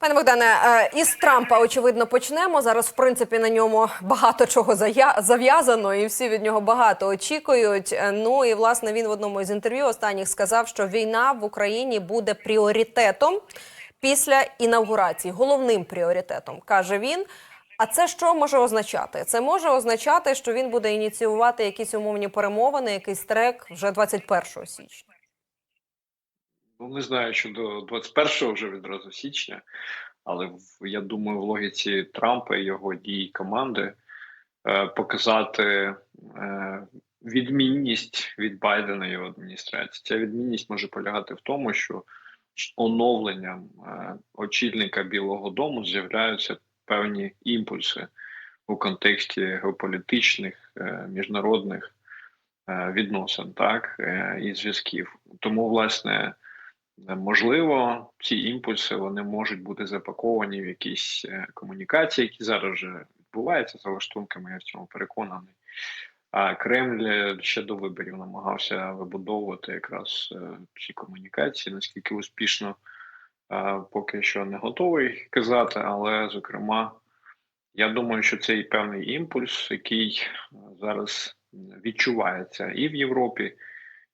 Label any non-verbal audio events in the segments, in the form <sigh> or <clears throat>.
Пане Богдане, е, із Трампа очевидно почнемо. Зараз, в принципі, на ньому багато чого зав'язано, і всі від нього багато очікують. Е, Ну і власне він в одному із інтерв'ю останніх сказав, що війна в Україні буде пріоритетом після інавгурації, головним пріоритетом, каже він. А це що може означати? Це може означати, що він буде ініціювати якісь умовні перемовини, якийсь трек вже 21 січня. Ну, не знаю, що до 21 вже відразу січня, але я думаю, в логіці Трампа і його дій команди е, показати е, відмінність від Байдена і його адміністрації. Ця відмінність може полягати в тому, що з оновленням е, очільника Білого Дому з'являються певні імпульси у контексті геополітичних, е, міжнародних е, відносин, так е, і зв'язків. Тому, власне. Можливо, ці імпульси вони можуть бути запаковані в якісь е, комунікації, які зараз вже відбуваються за лаштунками, я в цьому переконаний. А Кремль е, ще до виборів намагався вибудовувати якраз е, ці комунікації, наскільки успішно е, поки що не готовий казати, але зокрема, я думаю, що це і певний імпульс, який е, зараз відчувається і в Європі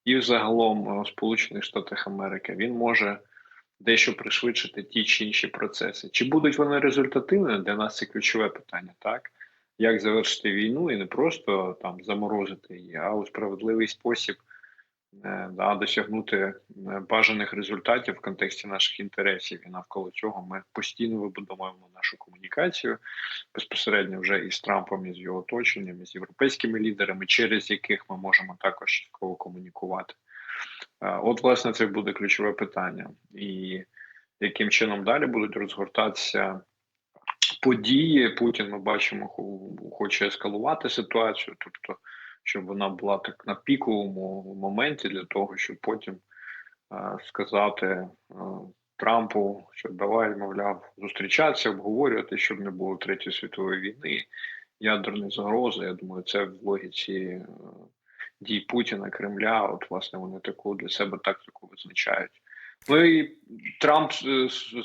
і взагалом в Сполучених Штатах Америки він може дещо пришвидшити ті чи інші процеси. Чи будуть вони результативними? Для нас це ключове питання, так? Як завершити війну і не просто там заморозити її, а у справедливий спосіб е, да, досягнути е, бажаних результатів в контексті наших інтересів. І навколо цього ми постійно вибудовуємо нашу комунікацію безпосередньо вже із Трампом, і з його оточенням, і з європейськими лідерами, через яких ми можемо також частково комунікувати. Е, От, власне, це буде ключове питання, і яким чином далі будуть розгортатися події. Путін ми бачимо, хоче ескалувати ситуацію, тобто, щоб вона була так на піковому моменті для того, щоб потім е, сказати е, Трампу, що давай, мовляв, зустрічатися, обговорювати, щоб не було третьої світової війни, ядерної загрози. Я думаю, це в логіці е, дій Путіна, Кремля. От, власне, вони таку для себе тактику визначають. Ну і Трамп,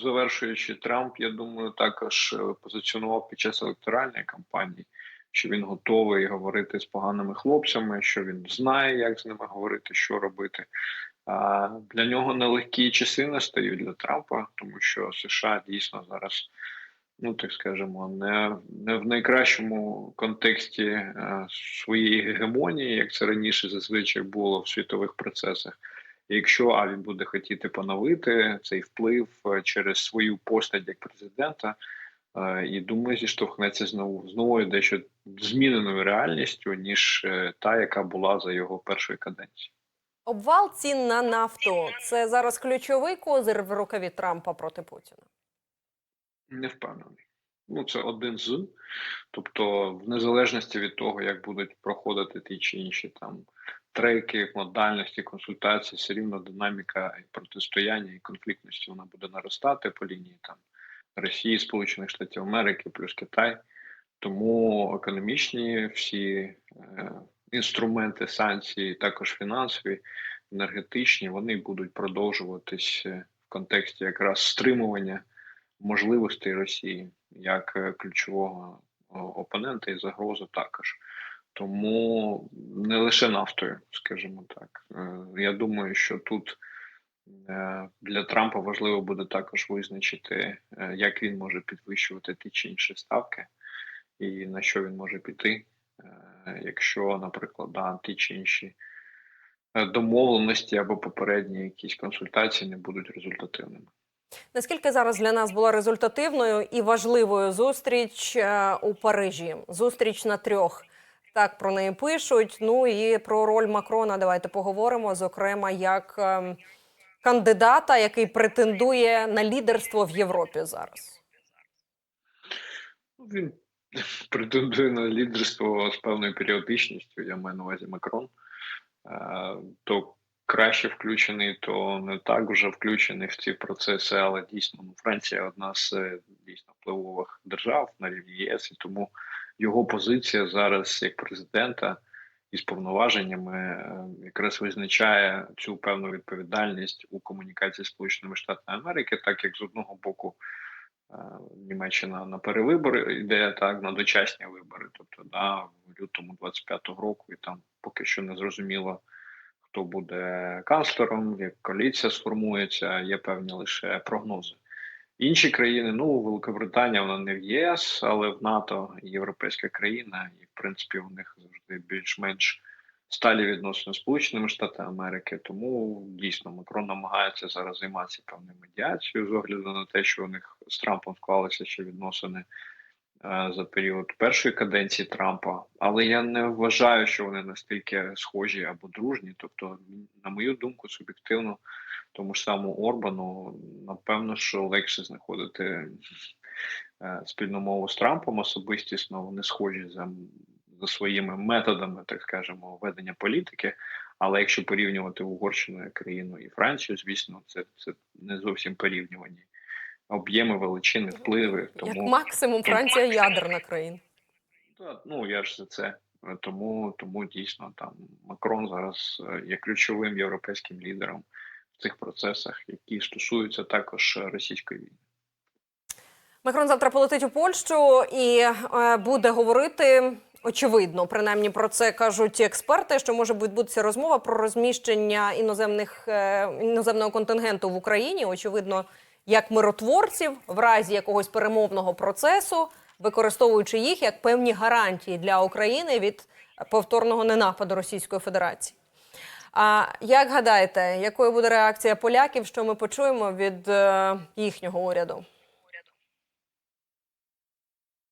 завершуючи Трамп, я думаю, також е, позиціонував під час електоральної кампанії, що він готовий говорити з поганими хлопцями, що він знає, як з ними говорити, що робити. Для нього нелегкі часи настають для Трампа, тому що США дійсно зараз, ну так скажемо, не, не в найкращому контексті е, своєї гегемонії, як це раніше зазвичай було в світових процесах. І Якщо а він буде хотіти поновити цей вплив е, через свою постать як президента, і думаю, зіштовхнеться знову з новою дещо зміненою реальністю, ніж е, та, яка була за його першої каденції. Обвал цін на нафту це зараз ключовий козир в рукаві Трампа проти Путіна. Не впевнений. Ну, це один з. Тобто, в незалежності від того, як будуть проходити ті чи інші там треки, модальності, консультації, все рівно динаміка протистояння і конфліктності вона буде наростати по лінії там Росії, Сполучених Штатів Америки, плюс Китай. Тому економічні всі е, інструменти санкцій, також фінансові, енергетичні, вони будуть продовжуватись е, в контексті якраз стримування можливостей Росії як е, ключового опонента і загрози також. Тому не лише нафтою, скажімо так. Е, Я думаю, що тут для Трампа важливо буде також визначити, е, як він може підвищувати ті чи інші ставки, і на що він може піти, е, якщо, наприклад, да, ті чи інші е, домовленості або попередні якісь консультації не будуть результативними. Наскільки зараз для нас була результативною і важливою зустріч е, у Парижі? Зустріч на трьох. Так про неї пишуть. Ну і про роль Макрона давайте поговоримо. Зокрема, як ем, кандидата, який претендує на лідерство в Європі зараз. Він <laughs> претендує на лідерство з певною періодичністю, я маю на увазі Макрон. Е, То краще включений, то не так вже включений в ці процеси, але дійсно ну, Франція одна з е, дійсно впливових держав на рівні ЄС, і тому його позиція зараз як президента із повноваженнями е, якраз визначає цю певну відповідальність у комунікації з Сполученими Штатами Америки, так як з одного боку е, Німеччина на перевибори йде так, на дочасні вибори, тобто да, в лютому 25-го року, і там поки що не зрозуміло, хто буде канцлером, як коаліція сформується, є певні лише прогнози. Інші країни, ну Великобританія, вона не в ЄС, але в НАТО європейська країна, і в принципі у них завжди більш-менш сталі відносини Сполученими Штатами Америки. Тому дійсно Макрон намагається зараз займатися певною медіацією з огляду на те, що у них з Трампом склалися ще відносини е, за період першої каденції Трампа. Але я не вважаю, що вони настільки схожі або дружні. Тобто, на мою думку, суб'єктивно, тому ж самому Орбану, напевно, що легше знаходити е, спільну мову з Трампом особистісно. Вони схожі за, за своїми методами, так скажемо, ведення політики. Але якщо порівнювати Угорщину як країну і Францію, звісно, це, це не зовсім порівнювані об'єми, величини, впливи. Тому Як максимум Франція ядерна країна. Та, Ну я ж за це. Тому, тому дійсно там Макрон зараз е, є ключовим європейським лідером цих процесах, які стосуються також російської війни. Макрон завтра полетить у Польщу і е, буде говорити. Очевидно, принаймні про це кажуть експерти, що може відбутися розмова про розміщення іноземних е, іноземного контингенту в Україні. Очевидно, як миротворців в разі якогось перемовного процесу, використовуючи їх як певні гарантії для України від повторного ненападу Російської Федерації. А як гадаєте, якою буде реакція поляків? Що ми почуємо від е, їхнього уряду?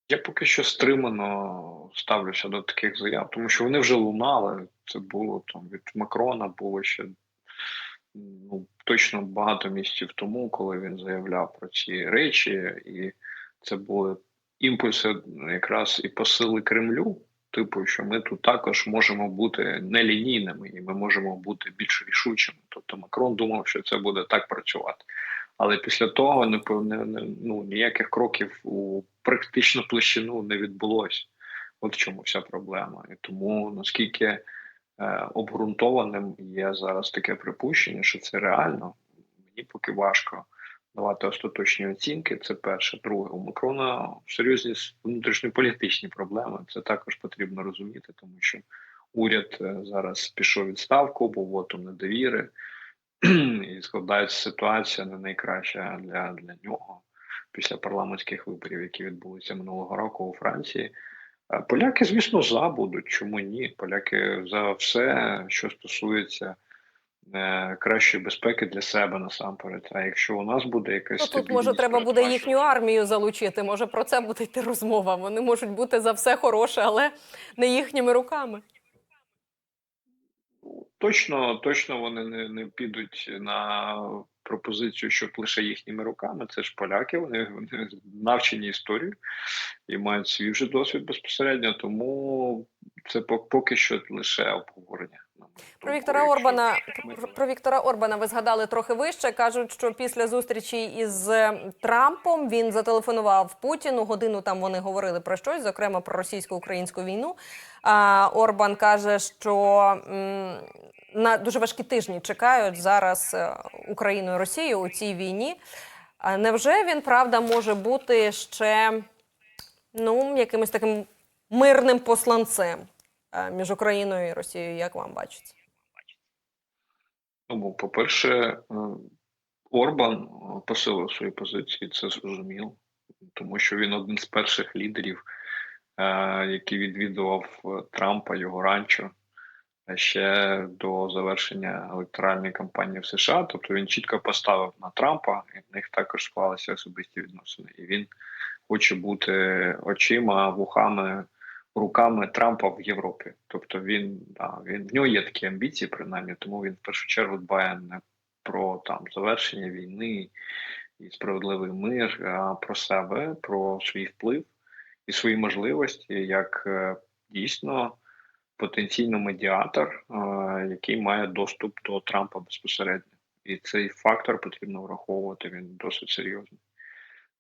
Я поки що стримано ставлюся до таких заяв, тому що вони вже лунали. Це було там від Макрона, було ще ну точно багато місяців тому, коли він заявляв про ці речі, і це були імпульси якраз і посили Кремлю. Типу, що ми тут також можемо бути нелінійними, і ми можемо бути більш рішучими. Тобто Макрон думав, що це буде так працювати. Але після того не, не, ну, ніяких кроків у практичну площину не відбулося. От в чому вся проблема. І тому наскільки е, обґрунтованим є зараз таке припущення, що це реально, мені поки важко давати остаточні оцінки. Це перше. Друге, у Макрона серйозні внутрішньополітичні проблеми. Це також потрібно розуміти, тому що уряд е, зараз пішов відставку, був вотом недовіри <clears throat> і складається ситуація не найкраща для, для нього після парламентських виборів, які відбулися минулого року у Франції. Е, Поляки, звісно, за будуть. Чому ні? Поляки за все, що стосується кращої безпеки для себе насамперед. А якщо у нас буде якась Ну, тут може треба буде їхню армію залучити. Може про це буде йти розмова. Вони можуть бути за все хороше, але не їхніми руками. Точно, точно вони не, не підуть на пропозицію, щоб лише їхніми руками. Це ж поляки, вони, вони навчені історією і мають свій вже досвід безпосередньо, тому це пок- поки що лише обговорення. Про. Віктора Орбана про, Віктора Орбана ви згадали трохи вище. кажуть, що після зустрічі із е, Трампом він зателефонував Путіну. Годину там вони говорили про щось, зокрема про російсько-українську війну. А Орбан каже, що м, на дуже важкі тижні чекають зараз е, Україну і Росію у цій війні. А невже він правда може бути ще ну якимось таким мирним посланцем між Україною і Росією? Як вам бачиться? Ну, по-перше, е, Орбан е, посилив свої позиції, це зрозуміло, тому що він один з перших лідерів, е, який відвідував е, Трампа, його ранчо е, ще до завершення електоральної кампанії в США. Тобто він чітко поставив на Трампа, і в них також склалися особисті відносини. І він хоче бути очима, вухами, руками Трампа в Європі. Тобто він, да, він в нього є такі амбіції, принаймні, тому він в першу чергу дбає не про там завершення війни і справедливий мир, а про себе, про свій вплив і свої можливості як е, дійсно потенційно медіатор, е, який має доступ до Трампа безпосередньо. І цей фактор потрібно враховувати. Він досить серйозний.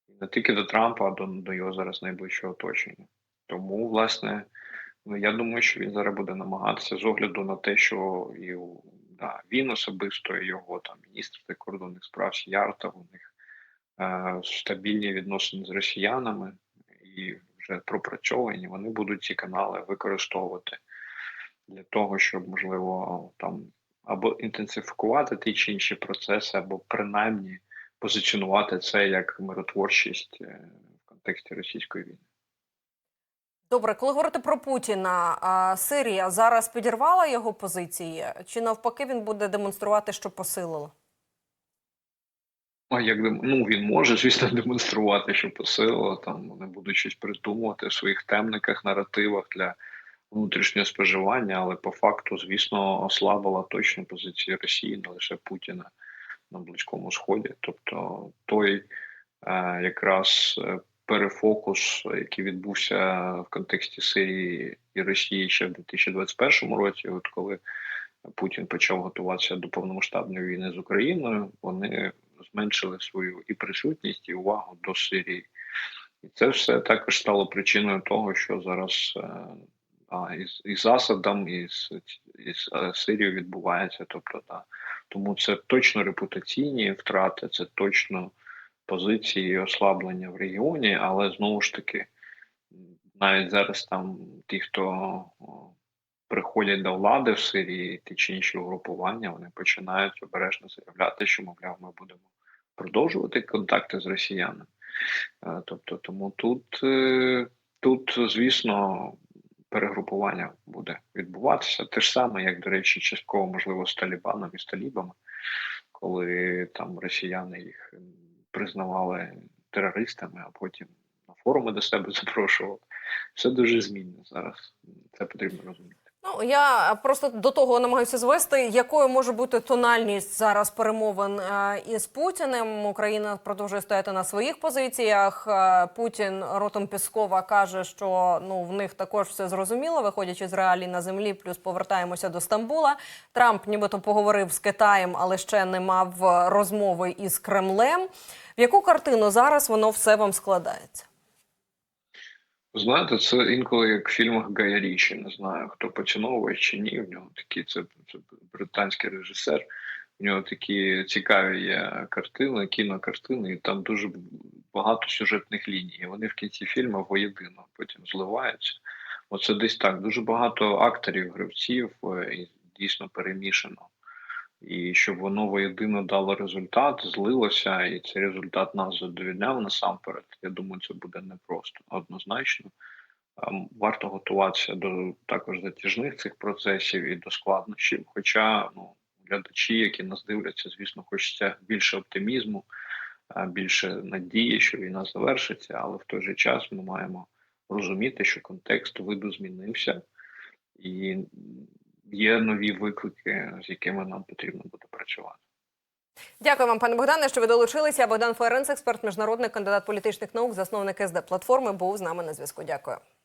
І не тільки до Трампа, а до, до його зараз найближчого оточення. Тому, власне, ну я думаю, що він зараз буде намагатися з огляду на те, що і да, він особисто, і його там міністр закордонних справ Ярта, у них е, стабільні відносини з росіянами і вже пропрацьовані, вони будуть ці канали використовувати для того, щоб можливо там або інтенсифікувати ті чи інші процеси, або принаймні позиціонувати це як миротворчість е, в контексті російської війни. Добре, коли говорити про Путіна, Сирія зараз підірвала його позиції, чи навпаки він буде демонструвати, що посилило? А як ну він може, звісно, <laughs> демонструвати, що посилило, там вони будуть щось придумувати в своїх темниках, наративах для внутрішнього споживання, але по факту, звісно, ослабила точно позиції Росії, не лише Путіна на Близькому Сході. Тобто той е, якраз е, перефокус, який відбувся в контексті Сирії і Росії ще в 2021 році, от коли Путін почав готуватися до повномасштабної війни з Україною, вони зменшили свою і присутність, і увагу до Сирії. І це все також стало причиною того, що зараз е, а, із, із Асадом, і з, із е, Сирією відбувається. Тобто, да. Тому це точно репутаційні втрати, це точно позиції ослаблення в регіоні, але знову ж таки, навіть зараз там ті, хто приходять до влади в Сирії, ті чи інші угрупування, вони починають обережно заявляти, що, мовляв, ми будемо продовжувати контакти з росіянами. Е, Тобто, тому тут, е, тут, звісно, перегрупування буде відбуватися. Те ж саме, як, до речі, частково, можливо, з Талібаном і з Талібами, коли там росіяни їх признавали терористами, а потім на форуми до себе <laughs> запрошували. Все дуже змінно зараз. Це потрібно розуміти. Ну я просто до того намагаюся звести, якою може бути тональність зараз перемовин е, із Путіним. Україна продовжує стояти на своїх позиціях. Е, Путін ротом Піскова каже, що ну в них також все зрозуміло, виходячи з реалій на землі. Плюс повертаємося до Стамбула. Трамп нібито поговорив з Китаєм, але ще не мав розмови із Кремлем. В яку картину зараз воно все вам складається? Знаєте, це інколи як в фільмах Гая Річі, не знаю, хто поціновує чи ні. В нього такі це, це британський режисер. У нього такі цікаві є картини, кінокартини, і там дуже багато сюжетних ліній. Вони в кінці фільму воєдино потім зливаються. Оце десь так. Дуже багато акторів, гравців, е, і дійсно перемішано. І щоб воно воєдино дало результат, злилося, і цей результат нас задовільняв насамперед. Я думаю, це буде непросто однозначно. Варто готуватися до також затяжних цих процесів і до складнощів. Хоча ну, глядачі, які нас дивляться, звісно, хочеться більше оптимізму, більше надії, що війна завершиться, але в той же час ми маємо розуміти, що контекст виду змінився, і є нові виклики, з якими нам потрібно буде працювати. Дякую вам, пане Богдане, що ви долучилися. Богдан Ференц, експерт, міжнародний кандидат політичних наук, засновник СД платформи, був з нами на зв'язку. Дякую.